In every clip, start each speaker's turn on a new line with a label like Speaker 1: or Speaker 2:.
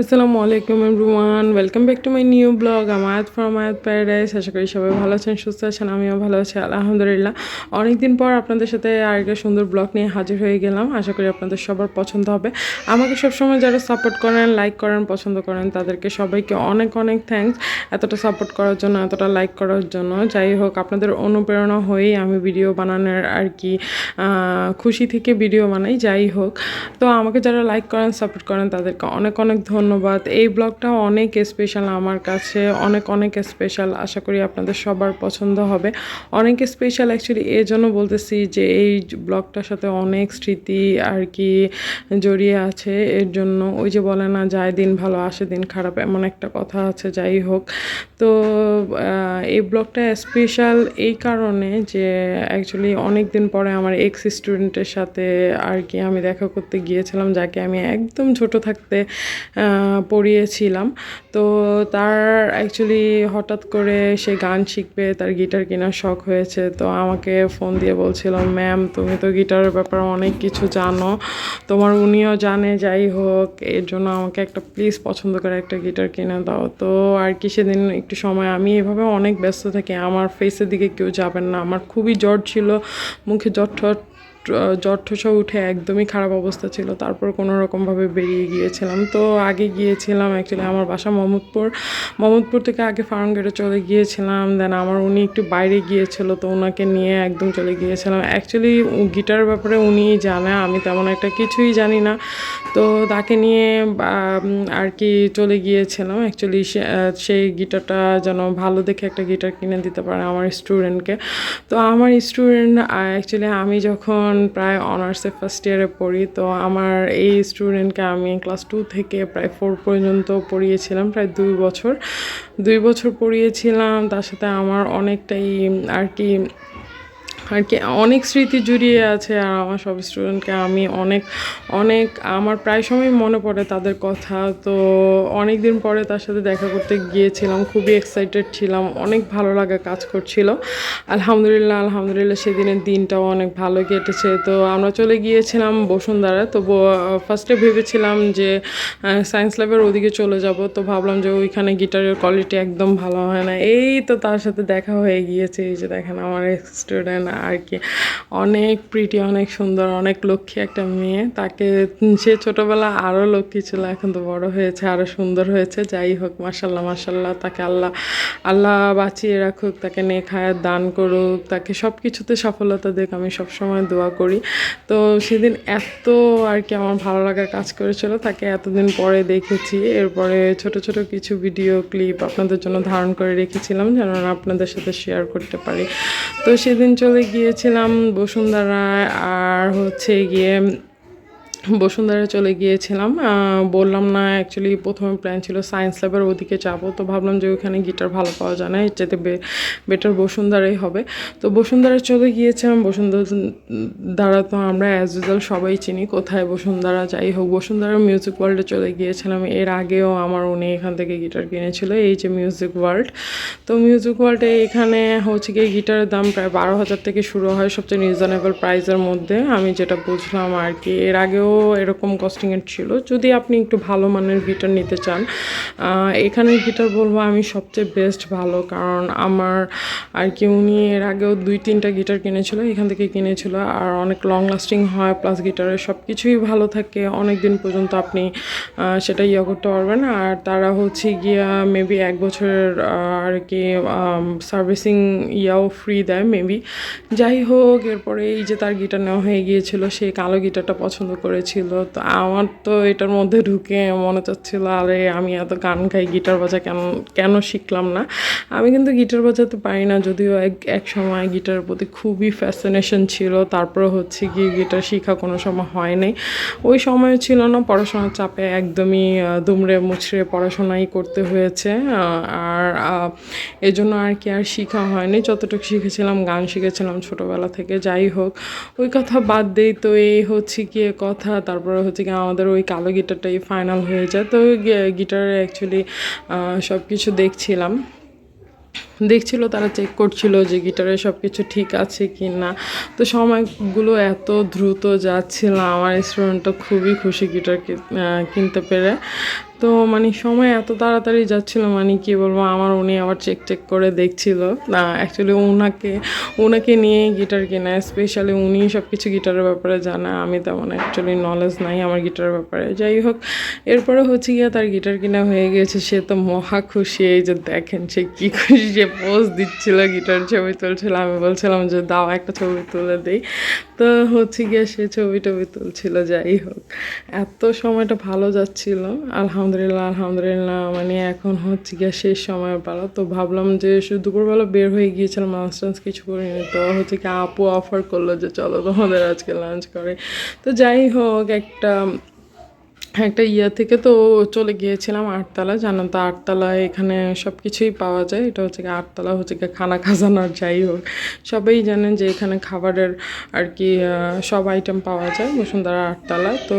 Speaker 1: আসসালামু আলাইকুম everyone, welcome back to my new blog আমায়াত from Ayat paradise, আশা করি সবাই ভালো আছেন, সুস্থ আছেন, আমিও ভালো আছি, আলহামদুলিল্লাহ। অনেকদিন পর আপনাদের সাথে আরেকটা সুন্দর ব্লগ নিয়ে হাজির হয়ে গেলাম, আশা করি আপনাদের সবার পছন্দ হবে। আমাকে সবসময় যারা সাপোর্ট করেন লাইক করেন, পছন্দ করেন, তাদেরকে সবাইকে অনেক অনেক থ্যাঙ্কস এতটা সাপোর্ট করার জন্য, এতটা লাইক করার জন্য। যাই হোক, আপনাদের অনুপ্রেরণা হয়েই আমি ভিডিও বানানোর আর কি খুশি থেকে ভিডিও বানাই, যাই হোক। তো আমাকে যারা লাইক করেন সাপোর্ট করেন, তাদেরকে অনেক অনেক ধন্যবাদ। এই ব্লগটা অনেক স্পেশাল আমার কাছে, অনেক অনেক স্পেশাল আশা করি আপনাদের সবার পছন্দ হবে। অনেক স্পেশাল অ্যাকচুয়ালি এই জন্য বলতেছি যে এই ব্লগটার সাথে অনেক স্মৃতি আর কি জড়িয়ে আছে। এর জন্য ওই যে বলে না যায় দিন ভালো, আসে দিন খারাপ, এমন একটা কথা আছে, যাই হোক। তো এই ব্লগটা স্পেশাল এই কারণে যে অ্যাকচুয়ালি অনেক দিন পরে আমার এক্স স্টুডেন্টের সাথে আর কি আমি দেখা করতে গিয়েছিলাম, যাকে আমি একদম ছোট থাকতে পড়িয়েছিলাম। তো তার অ্যাকচুয়ালি হঠাৎ করে সে গান শিখবে, তার গিটার কেনার শখ হয়েছে। তো আমাকে ফোন দিয়ে বলছিল ম্যাম তুমি তো গিটারের ব্যাপারে অনেক কিছু জানো। তোমার উনিও জানে, যাই হোক, এর জন্য আমাকে একটা প্লিজ পছন্দ করে একটা গিটার কিনে দাও। তো আর কি সেদিন একটু সময়, আমি এভাবে অনেক ব্যস্ত থাকি, আমার ফেসের দিকে কেউ যাবেন না। আমার খুবই জ্বর ছিল, মুখে জ্বর জ্বর ঠসা উঠে একদমই খারাপ অবস্থা ছিল। তারপর কোনো রকমভাবে বেরিয়ে গিয়েছিলাম। তো আগে গিয়েছিলাম অ্যাকচুয়ালি আমার বাসা মোহাম্মদপুর। মোহাম্মদপুর থেকে আগে ফার্ম গেটে চলে গিয়েছিলাম। দেন আমার উনি একটু বাইরে গিয়েছিল, তো ওনাকে নিয়ে একদম চলে গিয়েছিলাম। অ্যাকচুয়ালি গিটার ব্যাপারে উনি জানে, আমি তেমন একটা কিছুই জানি না। তো তাকে নিয়ে আর কি চলে গিয়েছিলাম। অ্যাকচুয়ালি সেই গিটারটা যেন ভালো দেখে একটা গিটার কিনে দিতে পারে আমার স্টুডেন্টকে তো আমার স্টুডেন্ট অ্যাকচুয়ালি আমি যখন প্রায় অনার্সে ফার্স্ট ইয়ারে পড়ি, তো আমার এই স্টুডেন্টকে আমি ক্লাস টু থেকে প্রায় ফোর পর্যন্ত পড়িয়েছিলাম, প্রায় দুই বছর। দুই বছর পড়িয়েছিলাম, তার সাথে আমার অনেকটাই আর কি আর কি, অনেক স্মৃতি জড়িয়ে আছে আর আমার সব স্টুডেন্টকে আমি অনেক অনেক, আমার প্রায় সময় মনে পড়ে তাদের কথা। তো অনেক দিন পরে তার সাথে দেখা করতে গিয়েছিলাম, খুবই এক্সাইটেড ছিলাম, অনেক ভালো লাগা কাজ করছিল। আলহামদুলিল্লাহ আলহামদুলিল্লাহ সেদিনের দিনটাও অনেক ভালো কেটেছে। তো আমরা চলে গিয়েছিলাম বসুন্ধরা তো ফার্স্টে ভেবেছিলাম যে সায়েন্স ল্যাবের ওদিকে চলে যাব। তো ভাবলাম যে ওইখানে গিটারের কোয়ালিটি একদম ভালো হয় না। এই তো তার সাথে দেখা হয়ে গিয়েছে। এই যে দেখেন আমার স্টুডেন্ট আর কি অনেক প্রিটি অনেক সুন্দর, অনেক লক্ষ্মী একটা মেয়ে। তাকে সে ছোটোবেলা আরও লক্ষ্মী ছিল, এখন তো বড় হয়েছে আরও সুন্দর হয়েছে। যাই হোক মাসাল্লাহ মাসাল্লাহ তাকে আল্লাহ আল্লাহ বাঁচিয়ে রাখুক, তাকে নেক হায়াত দান করুক, তাকে সব কিছুতে সফলতা দেখ আমি সবসময় দোয়া করি। তো সেদিন এত আর কি আমার ভালো লাগা কাজ করেছিল, তাকে এতদিন পরে দেখেছি। এরপরে ছোট ছোট কিছু ভিডিও ক্লিপ আপনাদের জন্য ধারণ করে রেখেছিলাম, যেন আপনাদের সাথে শেয়ার করতে পারি। তো সেদিন চলে গিয়েছিলাম বসুন্ধরায় আর হচ্ছে গিয়ে বসুন্ধরা চলে গিয়েছিলাম বললাম না অ্যাকচুয়ালি প্রথমে প্ল্যান ছিল সায়েন্স ল্যাবের ওদিকে যাব, তো ভাবলাম যে ওইখানে গিটার ভালো পাওয়া যায় না, এর চাইতে বেটার বসুন্ধরাই হবে। তো বসুন্ধরা চলে গিয়েছিলাম বসুন্ধরা তো আমরা অ্যাজ ইউজুয়াল সবাই চিনি, কোথায় বসুন্ধরা, যাই হোক, বসুন্ধরা মিউজিক ওয়ার্ল্ডে চলে গিয়েছিলাম, এর আগেও আমার উনি এখান থেকে গিটার কিনেছিল, এই যে মিউজিক ওয়ার্ল্ড তো মিউজিক ওয়ার্ল্ডে এখানে হচ্ছে গিয়ে গিটারের দাম প্রায় বারো হাজার থেকে শুরু হয়, সবচেয়ে রিজনেবল প্রাইসের মধ্যে। আমি যেটা বুঝলাম আর কি, এর আগেও এরকম কস্টিংয়ের ছিল। যদি আপনি একটু ভালো মানের গিটার নিতে চান এখানের গিটার বলব আমি সবচেয়ে বেস্ট ভালো, কারণ আমার আর কি উনি এর আগেও দুই তিনটা গিটার কিনেছিল, এখান থেকে কিনেছিল, আর অনেক লং লাস্টিং হয় প্লাস গিটারের সব কিছুই ভালো থাকে। অনেক দিন পর্যন্ত আপনি সেটা ইয়ে করতে পারবেন আর তারা হচ্ছে গিয়া মেবি এক বছরের আর কি সার্ভিসিং ইয়াও ফ্রি দেয় মেবি যাই হোক, এরপরে এই যে তার গিটার নেওয়া হয়ে গিয়েছিল সেই কালো গিটারটা পছন্দ করেছিল তো আমার তো এটার মধ্যে ঢুকে মনে চাচ্ছিল, আরে আমি এত গান গাই, গিটার বাজা কেন কেন শিখলাম না? আমি কিন্তু গিটার বাজাতে পারি না, যদিও এক এক সময় গিটারের প্রতি খুবই ফ্যাসিনেশন ছিল, তারপরে হচ্ছে গিয়ে গিটার শেখা কোনো সময় হয় নাই। ওই সময় ছিল না, পড়াশোনার চাপে একদমই দুমড়ে মুছড়ে পড়াশোনাই করতে হয়েছে আর এজন্য আর কি আর শেখা হয়নি। যতটুকু শিখেছিলাম, গান শিখেছিলাম ছোটোবেলা থেকে, যাই হোক। ওই কথা বাদ দেই, তো এই হচ্ছে গিয়ে কথা তারপরে হচ্ছে কি আমাদের ওই কালো গিটারটাই ফাইনাল হয়ে যায়। তো গিটারে অ্যাকচুয়ালি সব কিছু দেখছিলাম। দেখছিল, তারা চেক করছিল যে গিটারে সব কিছু ঠিক আছে কি না তো সময়গুলো এত দ্রুত যাচ্ছিল, আমার স্টুডেন্টটা খুবই খুশি গিটার কিনতে পেরে। তো মানে সময় এত তাড়াতাড়ি যাচ্ছিল মানে কি বলব, আমার উনি আবার চেক চেক করে দেখছিল। অ্যাকচুয়ালি ওনাকে ওনাকে নিয়ে গিটার কেনা স্পেশালি উনি সব কিছু গিটারের ব্যাপারে জানে, আমি তেমন অ্যাকচুয়ালি নলেজ নাই আমার গিটারের ব্যাপারে। যাই হোক, এরপরে হচ্ছে গিয়ে তার গিটার কেনা হয়ে গেছে, সে তো মহা খুশি, এই যে দেখেন সে কী খুশি, সে পোজ দিচ্ছিল গিটার ছবি তুলছিল, আমি বলছিলাম যে দাও একটা ছবি তুলে দিই। তো হচ্ছে গিয়ে সে ছবি টবি তুলছিল, যাই হোক। এত সময়টা ভালো যাচ্ছিল। আলহামদুলিল্লাহ আলহামদুলিল্লাহ মানে এখন হচ্ছে গিয়ে শেষ সময় পালা। তো ভাবলাম যে দুপুরবেলা বের হয়ে গিয়েছিলাম লাঞ্চ টাঞ্চ কিছু করিনি। তো হচ্ছে কি আপু অফার করল যে চলো তোমাদের আজকে লাঞ্চ করে। তো যাই হোক, একটা একটা ইয়া থেকে তো চলে গিয়েছিলাম আটতলা, জানেন তো আটতলায় এখানে সব কিছুই পাওয়া যায়। এটা হচ্ছে কি আটতলা, হচ্ছে কি খানা খাজানার যাই হোক। সবাই জানেন যে এখানে খাবারের আর কি সব আইটেম পাওয়া যায় বসুন্ধরা আটতলা। তো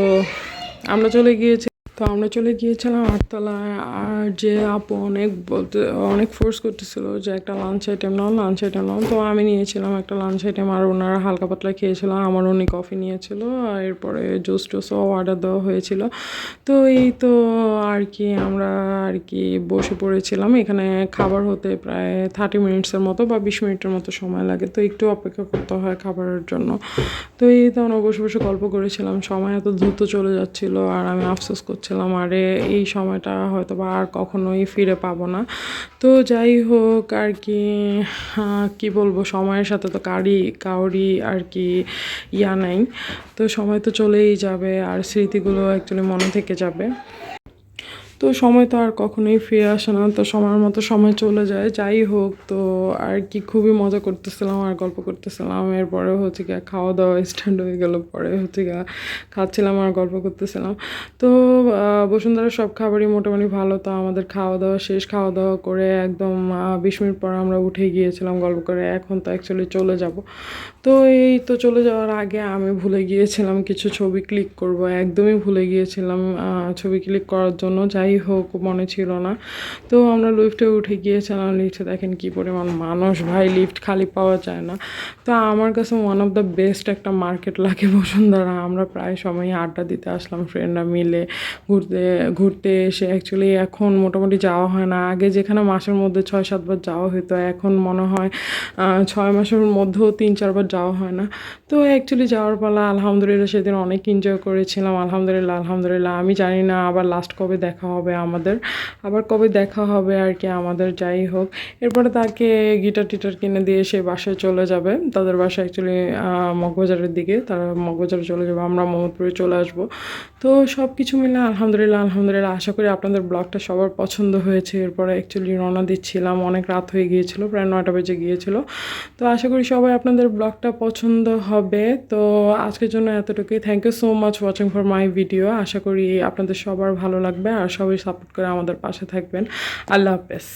Speaker 1: আমরা চলে গিয়েছি তো আমরা চলে গিয়েছিলাম আটতলায় আর যে আপু অনেক বলতে, অনেক ফোর্স করতেছিল যে একটা lunch item now lunch item now. তো আমি নিয়েছিলাম একটা লাঞ্চ আইটেম আর ওনারা হালকা পাতলা খেয়েছিল আমার উনি কফি নিয়েছিল আর এরপরে জুস টুসও অর্ডার দেওয়া হয়েছিল। তো এই তো আর কি আমরা আর কি বসে পড়েছিলাম। এখানে খাবার হতে প্রায় থার্টি মিনিটসের মতো বা বিশ মিনিটের মতো সময় লাগে। তো একটু অপেক্ষা করতে হয় খাবারের জন্য। তো এই তো আমরা বসে বসে গল্প করেছিলাম। সময় এত দ্রুত চলে যাচ্ছিল আর আমি আফসোস করছিলাম আরে, এই সময়টা হয়তো বা আর কখনোই ফিরে পাবো না। তো যাই হোক আর কি কি বলব, সময়ের সাথে তো কারি কাউরি আর কি ইয়া নাই। তো সময় তো চলেই যাবে আর স্মৃতিগুলো অ্যাকচুয়ালি মনে থেকে যাবে। তো সময় তো আর কখনোই ফিরে আসে না। তো সময়ের মতো সময় চলে যায় যাই হোক। তো আর কি খুবই মজা করতেছিলাম আর গল্প করতেছিলাম। এরপরে হচ্ছে গিয়ে খাওয়া দাওয়া স্ট্যান্ড হয়ে গেল পরে হচ্ছে গিয়ে খাচ্ছিলাম আর গল্প করতেছিলাম। তো আহ, বসুন্ধরার সব খাবারই মোটামুটি ভালো। তো আমাদের খাওয়া দাওয়া শেষ খাওয়া দাওয়া করে একদম বিশ মিনিট পর আমরা উঠে গিয়েছিলাম গল্প করে। এখন তো অ্যাকচুয়ালি চলে যাব। তো এই তো চলে যাওয়ার আগে আমি ভুলে গিয়েছিলাম কিছু ছবি ক্লিক করব। একদমই ভুলে গিয়েছিলাম ছবি ক্লিক করার জন্য। যাই হোক, মনে ছিল না। তো আমরা লিফটে উঠে গিয়েছিলাম লিফটে দেখেন কি পরিমাণ মানুষ। ভাই লিফট খালি পাওয়া যায় না। তো আমার কাছে ওয়ান অফ দ্য বেস্ট একটা মার্কেট লাগে বসুন্ধরা। আমরা প্রায় সময় আড্ডা দিতে আসলাম ফ্রেন্ডরা মিলে। ঘুরতে ঘুরতে এসে অ্যাকচুয়ালি এখন মোটামুটি যাওয়া হয় না। আগে যেখানে মাসের মধ্যে ছয় সাতবার যাওয়া হতো এখন মনে হয় ছয় মাসের মধ্যেও তিন চারবার যাওয়া হয় না। তো অ্যাকচুয়ালি যাওয়ার পালা আলহামদুলিল্লাহ সেদিন অনেক এনজয় করেছিলাম। আলহামদুলিল্লাহ আলহামদুলিল্লাহ। আমি জানি না আবার লাস্ট কবে দেখা হবে আমাদের। আবার কবে দেখা হবে আর কি আমাদের, যাই হোক। এরপরে তাকে গিটার টিটার কিনে দিয়ে সে বাসায় চলে যাবে। তাদের বাসা অ্যাকচুয়ালি মগবাজারের দিকে। তারা মগবাজারে চলে যাবে, আমরা মোহাম্মদপুরে চলে আসব। তো সব কিছু মিলে আলহামদুলিল্লাহ আলহামদুলিল্লাহ। আশা করি আপনাদের ব্লগটা সবার পছন্দ হয়েছে। এরপরে অ্যাকচুয়ালি রওনা দিচ্ছিলাম। অনেক রাত হয়ে গিয়েছিল, প্রায় নয়টা বেজে গিয়েছিল। তো আশা করি সবাই আপনাদের ব্লগটা পছন্দ হবে। তো আজকের জন্য এতটুকুই। Thank you so much watching for my video আশা করি আপনাদের সবার ভালো লাগবে। আর সবাই সাপোর্ট করে আমাদের পাশে থাকবেন। আল্লাহ হাফেজ।